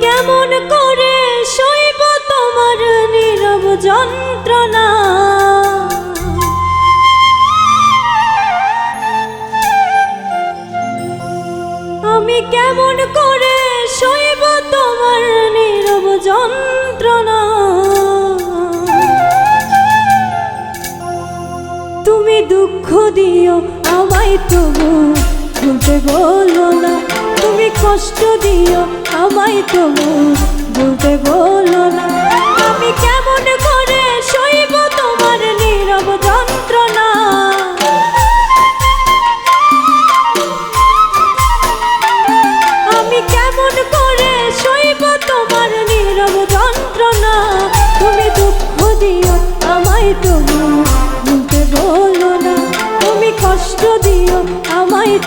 কেমন করে শৈব তোমার নীরব যন্ত্রণা? আমি কেমন করে শৈব তোমার নীরব যন্ত্রণা? তুমি দুঃখ দিও আমায় তবু। ভুলতে বলো না তুমি কষ্ট দিও আমায় তবু ভুলতে বলো না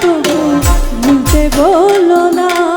তবু ভুলতে বলো না।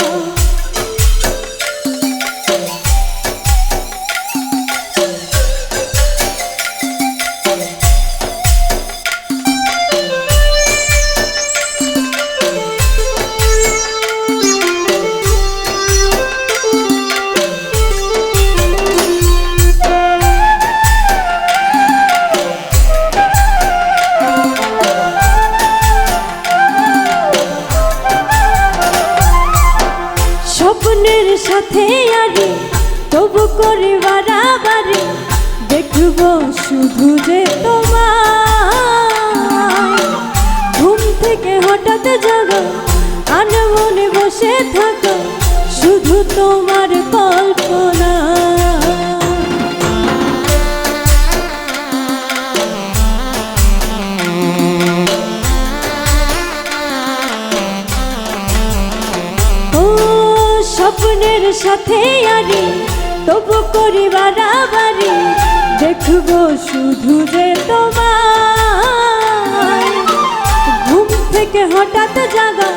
সাথে আরে তবু করে বারাবারে দেখব শুধু যে তোমার ঘুম থেকে হঠাৎ জাগা, আনমনে বসে থাকো, শুধু তোমার স্বপ্নের সাথে আরে তবু করি বাড়াবাড়ি দেখব শুধু যে তোমার ঘুম থেকে হঠাৎ জাগা,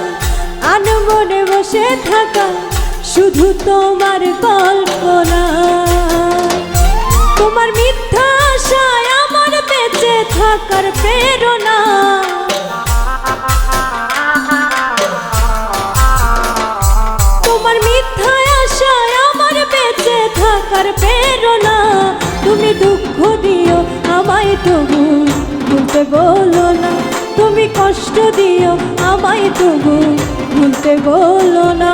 আনমনে বসে থাকা, শুধু তোমার কল্পনা। থাকার না তুমি দুঃখ দিও, আমায় তবু ভুলতে বলো না। তুমি কষ্ট দিও, আমায় তবু ভুলতে বলো না।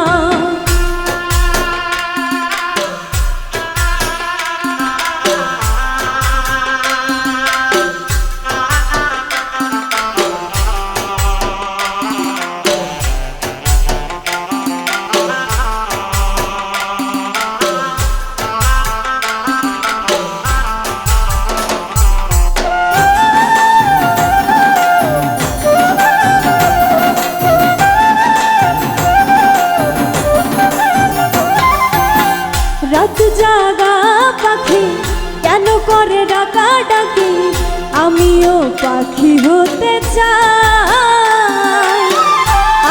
পাখি হতে চাই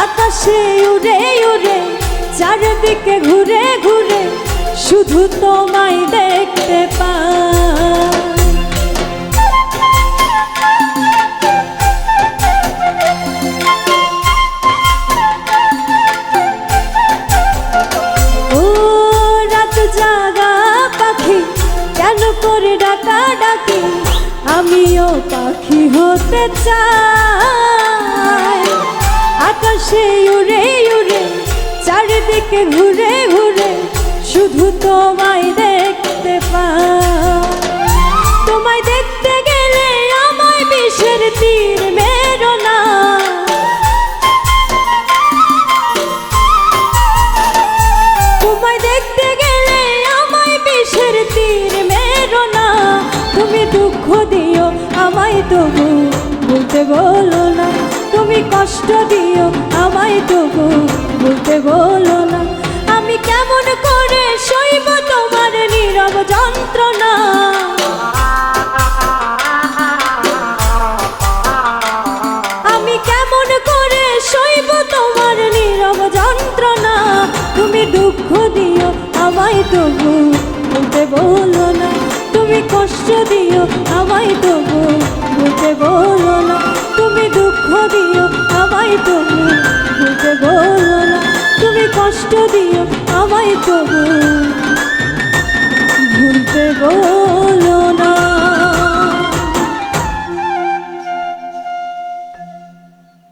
আকাশে উড়ে উড়ে, চারদিকে ঘুরে ঘুরে শুধু তোমায় দেখতে পাখি, কেন করে ডাকা ডাকি? আমিও পাখি হতে চাই আকাশে উড়ে উড়ে, চারিদিকে ঘুরে ঘুরে, শুধু তোমায় দেখতে পাই তোমায় দেখতে গেলে আমায় বিষের তীর মেরো না। তোমায় দেখতে গেলে আমায় বিষের তীর মেরো না। তুমি দুঃখ আমায় তবু বলতে বলো না। তুমি কষ্ট দিও আমায় তবু বলতে বলো না। আমি কেমন করে সইব তোমার নীরব যন্ত্রণা? আমি কেমন করে সইব তোমার নীরব যন্ত্রণা? তুমি দুঃখ দিও আমায় তবু বলতে বলো দিও আমায় তবু বলতে বলো না। তুমি দুঃখ দিও, আমায় তবু বলতে বলো না। তুমি কষ্ট দিও, আমায় তবু ভুলতে বলো